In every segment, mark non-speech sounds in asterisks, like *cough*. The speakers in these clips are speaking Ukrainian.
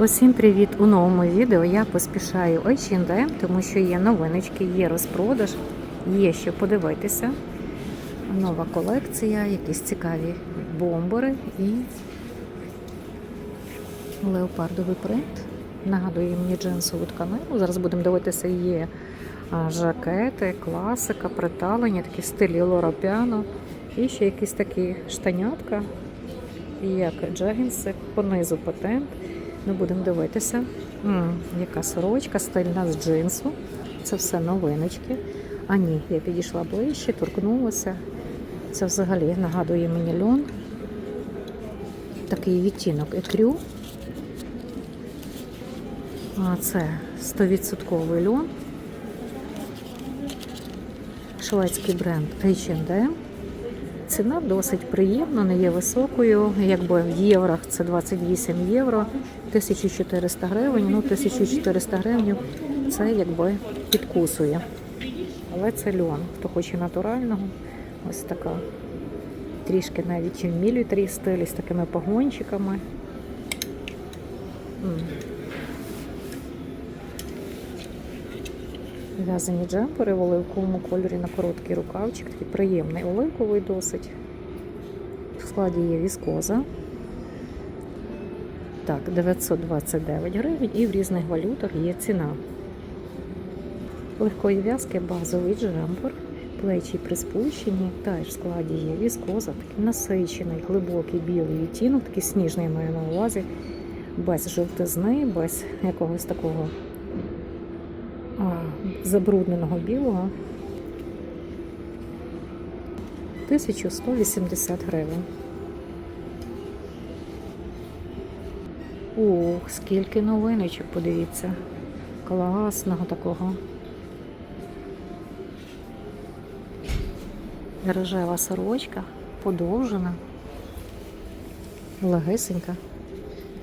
Усім привіт! У новому відео я поспішаю H&M, тому що є новиночки, є розпродаж, є що подивитися. Нова колекція, якісь цікаві бомбери і леопардовий принт. Нагадує мені джинсову тканину. Зараз будемо дивитися, є жакети, класика, приталення, такі стилі Лора Піано. І ще якісь такі штанятка, як джегінси, понизу патент. Ми будемо дивитися, М, яка сорочка, стильна з джинсу. Це все новиночки. А ні, я підійшла ближче, торкнулася. Це взагалі нагадує мені льон. Такий відтінок екрю. А це 100% льон. Шведський бренд H&M. Ціна досить приємна, не є високою. Якби в єврах це 28 євро, 1400 гривень. Ну, 1400 гривень це якби підкусує. Але це льон. Хто хоче натурального, ось така. Трішки навіть в мілітрі стилі з такими погончиками. В'язані джемпери в оливковому кольорі на короткий рукавчик, такий приємний. Оливковий досить. В складі є віскоза. Так, 929 гривень. І в різних валютах є ціна. Легкої в'язки базовий джемпер, плечі приспущені, теж в складі є віскоза, такий насичений, глибокий білий відтінок, такий сніжний маю на увазі, без жовтизни, без якогось такого забрудненого білого 1180 гривень. Ох, скільки новиночок, подивіться. Класного такого. Рожева сорочка, подовжена, легесенька,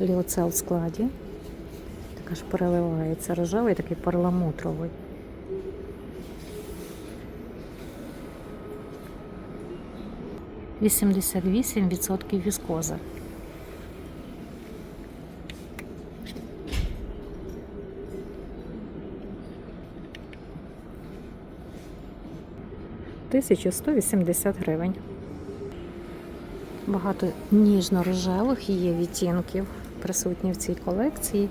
ліоцел в складі. Така ж переливається рожевий, такий перламутровий. Вісімдесят вісім відсотків віскоза. Тисячу сто вісімдесят гривень. Багато ніжно-рожевих є відтінків присутні в цій колекції.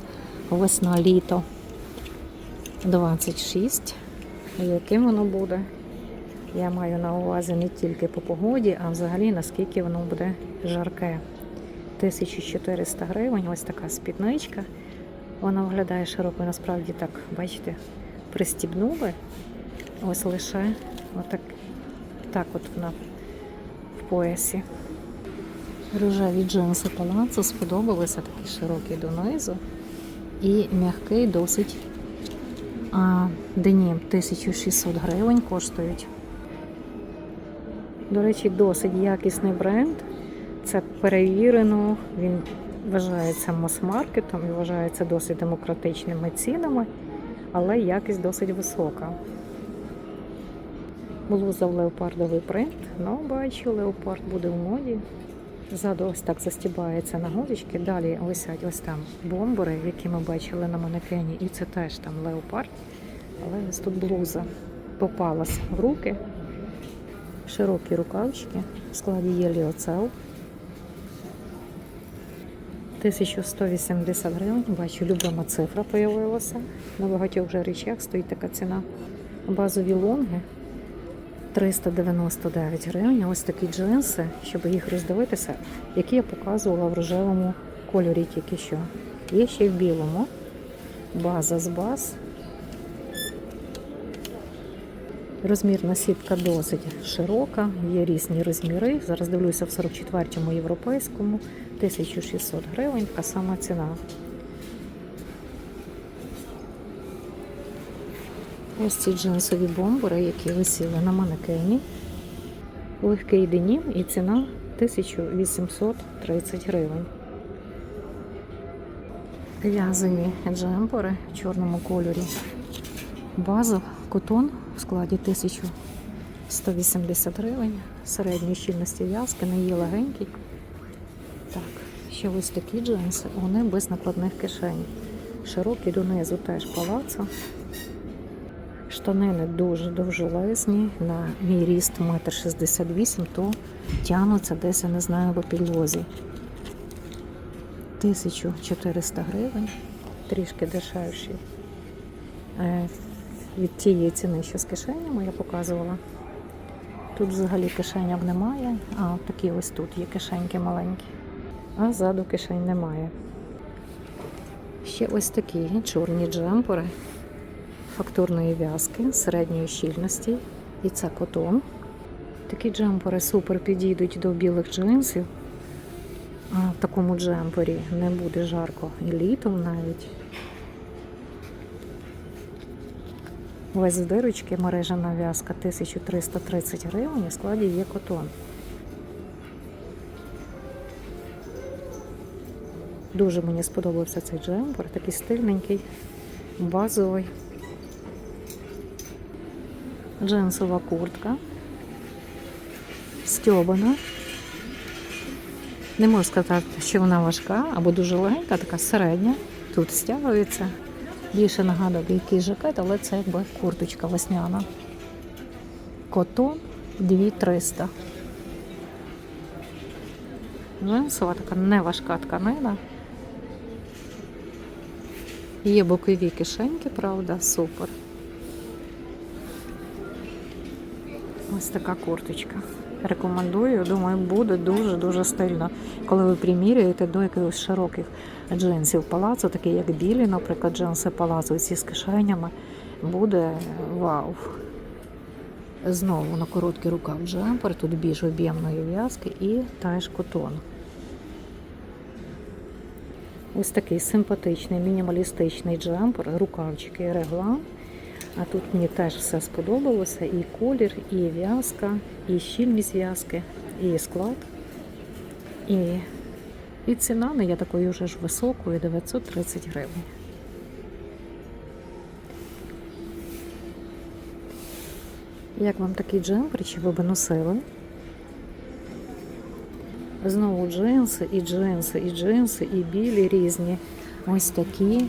Весна-літо 26. Яким воно буде? Я маю на увазі не тільки по погоді, а взагалі наскільки воно буде жарке. 1400 гривень, ось така спідничка. Вона виглядає широкою, насправді так, бачите, пристібнули. Ось лише отак, так от вона в поясі. Рожеві джинси палацу сподобалися, такий широкий донизу і м'який досить. А денім 1600 гривень коштують. До речі, досить якісний бренд. Це перевірено, він вважається мас-маркетом і вважається досить демократичними цінами, але якість досить висока. Блуза в леопардовий принт, ну бачу, леопард буде в моді. Ззаду ось так застібається на голочки. Далі висять ось там бомбери, які ми бачили на манекені, і це теж там леопард. Але ось тут блуза попалась в руки. Широкі рукавчики. В складі є ліоцел. 1180 гривень. Бачу, любима цифра появилася. На багатьох вже речах стоїть така ціна. Базові лонги 399 гривень. Ось такі джинси, щоб їх роздивитися, які я показувала в рожевому кольорі тільки що. Є ще й в білому. База з баз. Розмірна сітка досить широка, є різні розміри. Зараз дивлюся в 44-му європейському, 1600 гривень, така сама ціна. Ось ці джинсові бомбери, які висіли на манекені. Легкий денім і ціна 1830 гривень. В'язані джемпери в чорному кольорі. База, котон в складі 1180 гривень. Середньої щільності в'язки, не є легенький. Так, Ще ось такі джинси, вони без накладних кишень. Широкі донизу теж палацо. Штанини дуже довжелезні. На мій ріст 1,68 м, то тягнуться десь, я не знаю, по підлозі. 1400 гривень, трішки дешевші. Від тієї ціни, що з кишенями я показувала. Тут взагалі кишеньок немає, а такі ось тут є кишеньки маленькі. А ззаду кишень немає. Ще ось такі чорні джемпери фактурної в'язки середньої щільності. І це котон. Такі джемпери супер підійдуть до білих джинсів. В такому джемпері не буде жарко і літом навіть. Весь з дирочки мережена в'язка 1330 гривень, в складі є котон. Дуже мені сподобався цей джемпер, такий стильненький, базовий. Джинсова куртка. Стьобана. Не можу сказати, що вона важка або дуже легенька, така середня. Тут стягується. Більше нагадує якийсь жакет, але це якби курточка весняна. Котон 2300. Джинсова така неважка тканина. Є бокові кишеньки, правда, супер. Ось така курточка. Рекомендую, думаю, буде дуже-дуже стильно, коли ви приміряєте до якихось широких джинсів палацу, такі як білі, наприклад, джинси палацу, ці з кишенями, буде вау. Знову на короткий рукав джемпер, тут більш об'ємної в'язки і теж котон. Ось такий симпатичний, мінімалістичний джемпер, рукавчики реглан. А тут мені теж все сподобалося. І колір, і в'язка, і щільність в'язки, і склад. І, і ціна не є такою вже ж високою 930 гривень. Як вам такий джемпер, чи ви б носили? Знову джинси, і джинси, і джинси, і білі різні. Ось такі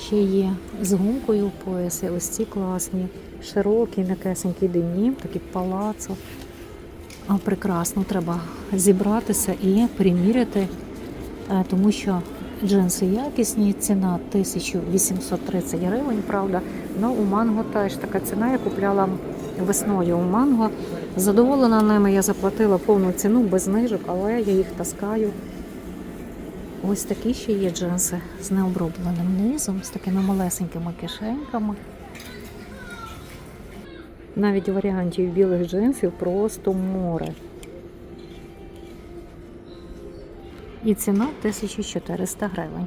ще є з гумкою в поясі. Ось ці класні, широкі, м'якесенькі денім, такі палацо. А прекрасно, треба зібратися і приміряти, е, тому що джинси якісні, ціна 1830 гривень, правда. Ну, у манго теж така ціна, я купляла весною у манго. Задоволена ними, я заплатила повну ціну без знижок, але я їх таскаю. Ось такі ще є джинси з необробленим низом, з такими малесенькими кишеньками. Навіть варіантів білих джинсів просто море. І ціна 1400 гривень.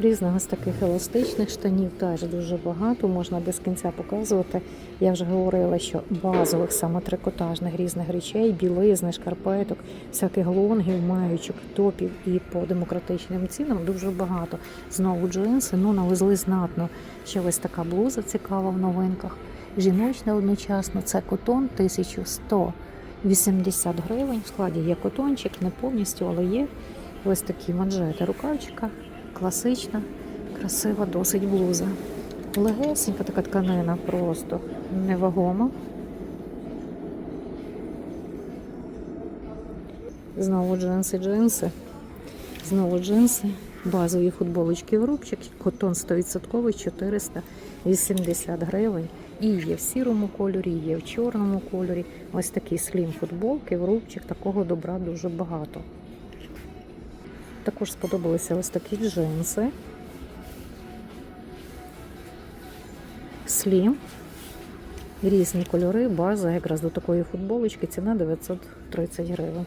Різних ось таких еластичних штанів теж дуже багато, можна без кінця показувати. Я вже говорила, що базових саме трикотажних різних речей, білизни, шкарпеток, всяких лонгів, маючок, топів і по демократичним цінам дуже багато. Знову джинси, ну навезли знатно. Ще ось така блуза цікава в новинках. Жіночна одночасно це котон 1180 гривень. В складі є котончик, не повністю, але є ось такі манжети рукавчика. Класична, красива, досить блуза. Легесенька така тканина, просто невагома. Знову джинси, джинси. Знову джинси. Базові футболочки в рубчик. Котон 100% 480 гривень. І є в сірому кольорі, є в чорному кольорі. Ось такі слім футболки в рубчик. Такого добра дуже багато. Також сподобалися ось такі джинси. Слім. Різні кольори, база якраз до такої футболочки, ціна 930 гривень.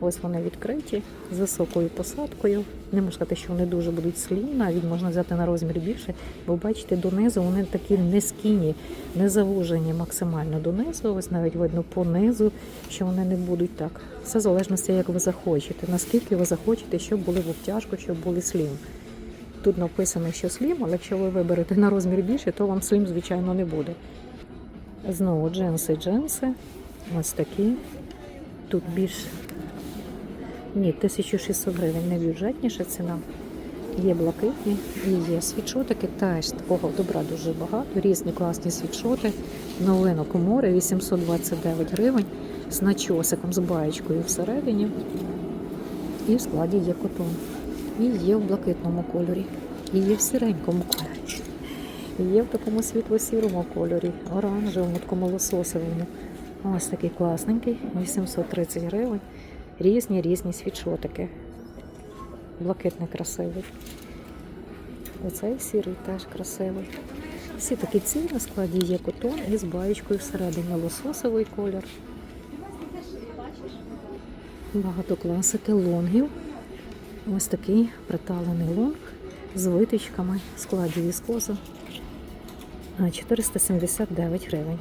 Ось вони відкриті з високою посадкою. Не можу сказати, що вони дуже будуть слім, навіть можна взяти на розмір більше, бо бачите, донизу вони такі низькіні, не завужені максимально донизу. Ось навіть видно по низу, що вони не будуть так. Все в залежності, як ви захочете, наскільки ви захочете, щоб були в обтяжку, щоб були слім. Тут написано, що слім, але якщо ви виберете на розмір більше, то вам слім, звичайно, не буде. Знову джинси, джинси. Ось такі. Тут більш ні, 1600 гривень не бюджетніша ціна. Є блакитні і є світшотики. Теж такого добра дуже багато. Різні класні світшоти. Новинок у море 829 гривень з начосиком, з баєчкою всередині. І в складі є котон. І є в блакитному кольорі, і є в сіренькому кольорі. І є в такому світло-сірому кольорі, оранжевому, такому лососовому. Ось такий класненький, 830 гривень. Різні різні світшотики. Блакитний красивий. Оцей сірий теж красивий. Всі такі ці на складі є котон із баєчкою всередині лососовий колір. Багато класики лонгів. Ось такий приталений лонг з витичками в складі віскоза. 479 гривень.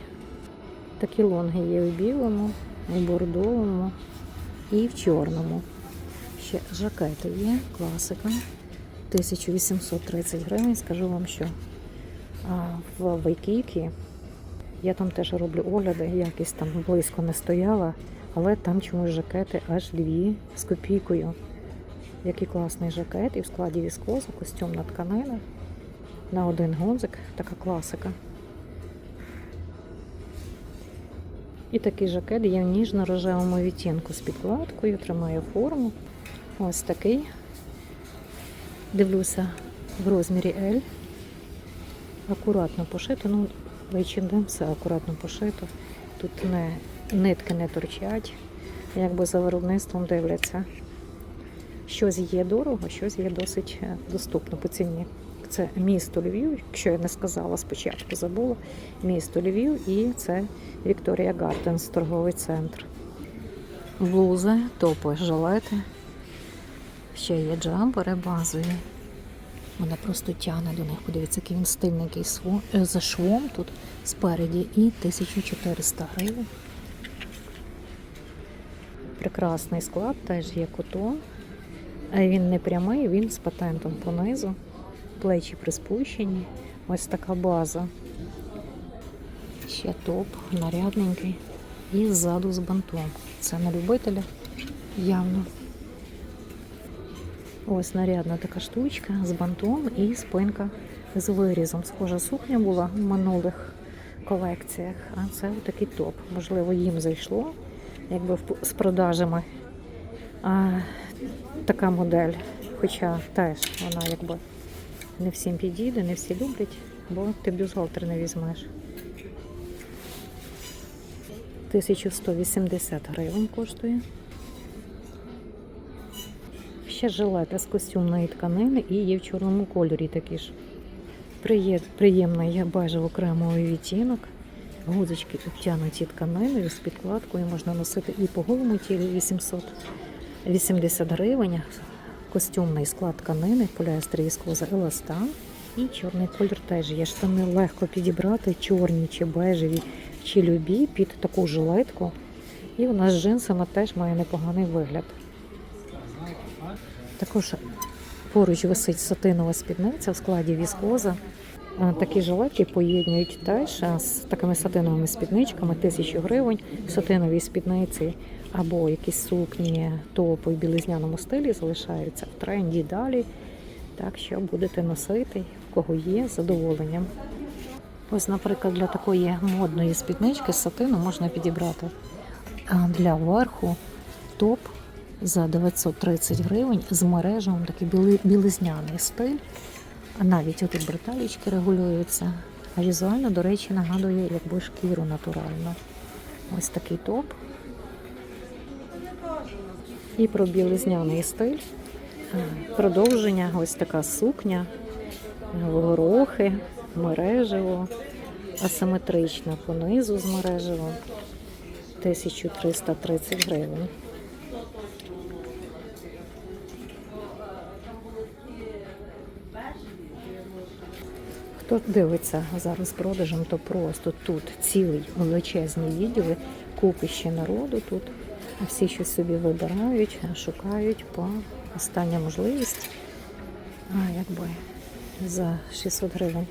Такі лонги є у білому, у бордовому і в чорному. Ще жакети є, класика. 1830 гривень. Скажу вам, що в Вайкікі я там теж роблю огляди, якість там близько не стояла, але там чомусь жакети аж дві з копійкою. Який класний жакет, і в складі віскозу, костюмна тканина. На один гонзик, така класика. І такий жакет є в ніжно-рожевому відтінку з підкладкою, тримає форму. Ось такий. Дивлюся в розмірі L. Акуратно пошито. Ну, H&M все акуратно пошито. Тут не, нитки не торчать, якби за виробництвом дивляться. Щось є дорого, щось є досить е, доступно по ціні. Це місто Львів, якщо я не сказала спочатку, забула. Місто Львів і це Вікторія Гарденс, торговий центр. Блузи, топи, жилети. Ще є джампери базові. Мене просто тягне до них. Подивіться, який він стильненький сво- е, за швом тут спереді і 1400 гривень. Прекрасний склад, теж є котон. Е, Він не прямий, він з патентом понизу. Плечі приспущені. Ось така база. Ще топ, нарядненький. І ззаду з бантом. Це на любителя явно. Ось нарядна така штучка з бантом і спинка з вирізом. Схожа сукня була в минулих колекціях, а це такий топ. Можливо, їм зайшло, якби з продажами. А, така модель, хоча теж вона якби не всім підійде, не всі люблять, бо ти бюстгальтер не візьмеш. 1180 гривень коштує. Ще жилети з костюмної тканини і є в чорному кольорі такі ж. Приє- Приємний бежево-кремовий відтінок. Гудзички обтянуті тканиною з підкладкою можна носити і по голому тілу 880 гривень. Костюмний склад тканини, поліестер віскоза еластан. І чорний колір теж є. Штани легко підібрати, чорні чи бежеві, чи любі під таку жилетку. І вона з джинсами теж має непоганий вигляд. Також поруч висить сатинова спідниця в складі віскоза. Е, Такі жилетки поєднують теж е, з такими сатиновими спідничками, тисячу гривень, сатинові спідниці або якісь сукні, топи в білизняному стилі залишаються в тренді далі. Так що будете носити, в кого є, з задоволенням. Ось, наприклад, для такої модної спіднички з сатину можна підібрати а, для верху топ за 930 гривень з мережем, такий білизняний стиль. А навіть отут бреталічки регулюються. А візуально, до речі, нагадує якби шкіру натуральну. Ось такий топ. І про білизняний стиль. Продовження, ось така сукня, горохи, мережево, асиметрична понизу з мережево. 1330 гривень. Хто дивиться зараз продажем, то просто тут цілий величезні відділи, купи ще народу тут. Всі щось собі вибирають, шукають по остання можливість. А якби за 600 гривень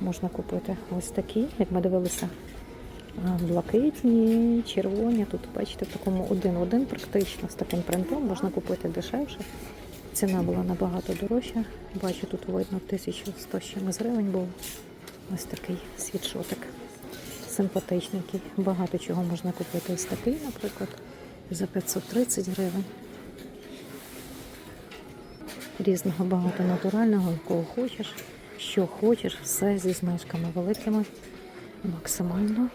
можна купити ось такі, як ми дивилися Блакитні, червоні. Тут, бачите, в такому один-один практично з таким принтом можна купити дешевше. Ціна була набагато дорожча. Бачу, тут видно 1100 з чимось гривень був. Ось такий світшотик. Симпатичненький. Багато чого можна купити. Ось такий, наприклад, за 530 гривень. Різного багато натурального, кого хочеш, що хочеш, все зі знижками великими, максимально.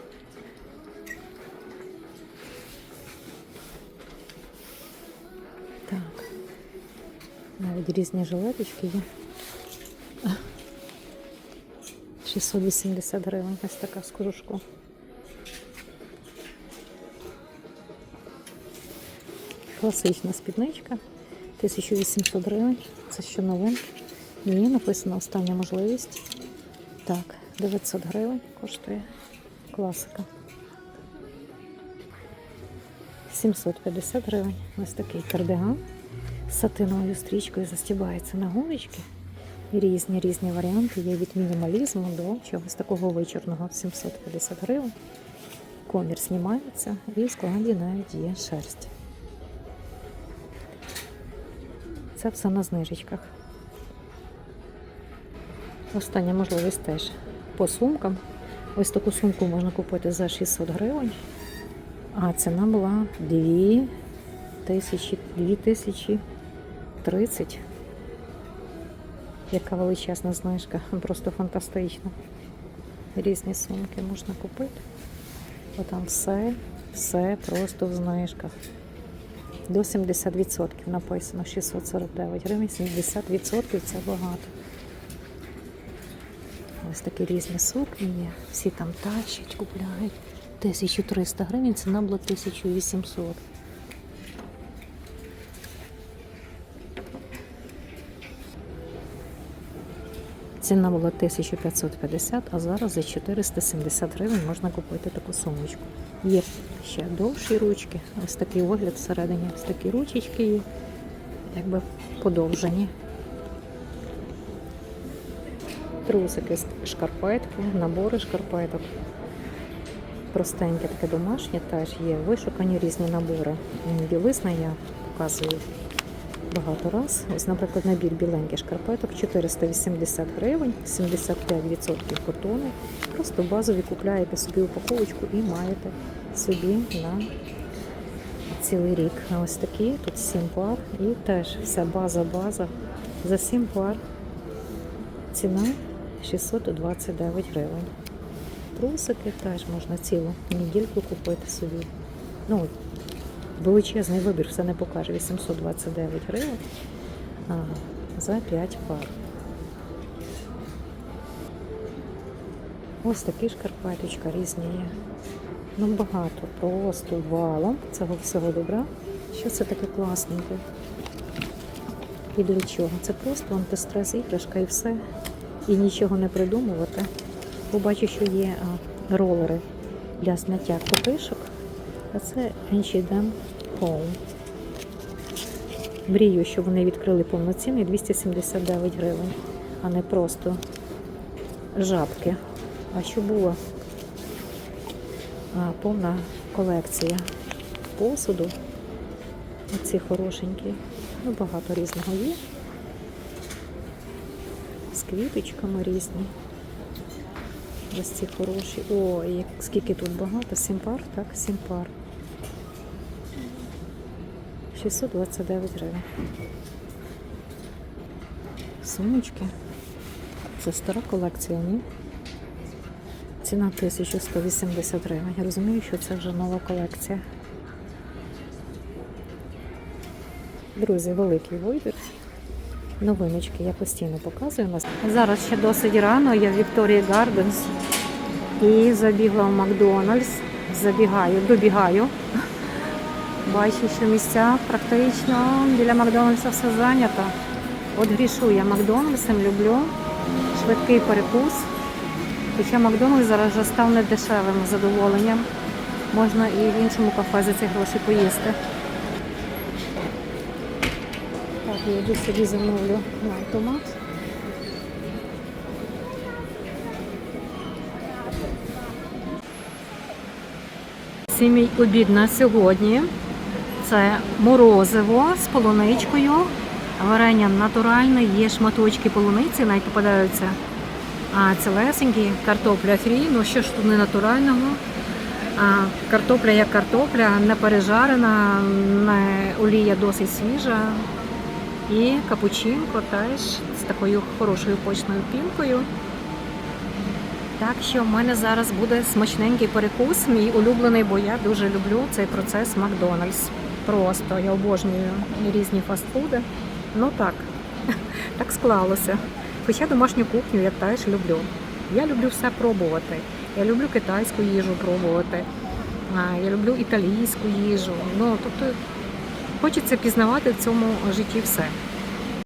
Навіть різні жилеточки є. 680 гривень, ось така з кожушку. Класична спідничка. 1800 гривень. Це що новин. Ні, написано остання можливість. Так, 900 гривень коштує класика. 750 гривень. Ось такий кардиган сатиновою стрічкою застібається на гумічки. Різні різні варіанти є від мінімалізму до чогось такого вичорного 750 гривень. Комір знімається і в складі навіть є шерсть. Це все на знижечках. Остання можливість теж по сумкам. Ось таку сумку можна купити за 600 гривень, а ціна була 2000, 2000 30. Яка величезна знижка, просто фантастична. Різні сумки можна купити. Бо там все, все просто в знижках. До 70% написано 649 гривень, 70% це багато. Ось такі різні сукні є, всі там тащать, купляють. 1300 гривень, ціна була 1800. Ціна була 1550, а зараз за 470 гривень можна купити таку сумочку. Є ще довші ручки, ось такий огляд всередині, ось такі ручечки є, якби подовжені. Трусики, шкарпетки, набори шкарпеток. Простеньке таке домашнє теж є. Вишукані різні набори. Білизна я показую багато раз. Ось, наприклад, набір біленьких шкарпеток 480 гривень, 75% котону. Просто базові купляєте собі упаковочку і маєте собі на цілий рік. Ось такі, тут 7 пар і теж вся база-база. За 7 пар ціна 629 гривень. Трусики теж можна цілу недільку купити собі. Ну, величезний вибір, все не покаже. 829 гривень за 5 пар. Ось такі шкарпеточка різні є. Ну багато, просто валом цього всього добра. Що це таке класненьке? І для чого? Це просто антистрес іграшка і все. І нічого не придумувати. Побачу, що є ролери для зняття копишок. А це H&M Home. Мрію, щоб вони відкрили повноцінний 279 гривень, а не просто жабки. А що було а, повна колекція посуду. Оці хорошенькі. Ну, багато різного є. З квіточками різні. Ось ці хороші. Ой, скільки тут багато. Сім пар, так? Сім пар. 629 гривень. Сумочки. Це стара колекція, ні? Ціна 1180 гривень. Я розумію, що це вже нова колекція. Друзі, великий вибір. Новиночки я постійно показую нас. Зараз ще досить рано, я в Victoria Gardens і забігла в Макдональдс. Забігаю, добігаю. Бачу, що місця практично біля Макдональдса все зайнято. От грішу я Макдональдсом, люблю швидкий перекус. Хоча Макдональдс зараз вже став недешевим задоволенням. Можна і в іншому кафе за ці гроші поїсти. Так, я йду собі замовлю на автомат. Це обід на сьогодні. Це морозиво з полуничкою. Варення натуральне, є шматочки полуниці, навіть попадаються. А цілесенькі, картопля фрі, ну що ж тут не натурального. А, картопля як картопля, не пережарена, не олія досить свіжа. І капучинко теж з такою хорошою почною пінкою. Так що в мене зараз буде смачненький перекус, мій улюблений, бо я дуже люблю цей процес Макдональдс. Просто я обожнюю різні фастфуди. Ну так, *laughs* так склалося. Хоча домашню кухню я теж люблю. Я люблю все пробувати. Я люблю китайську їжу пробувати. Я люблю італійську їжу. Ну, тобто хочеться пізнавати в цьому житті все.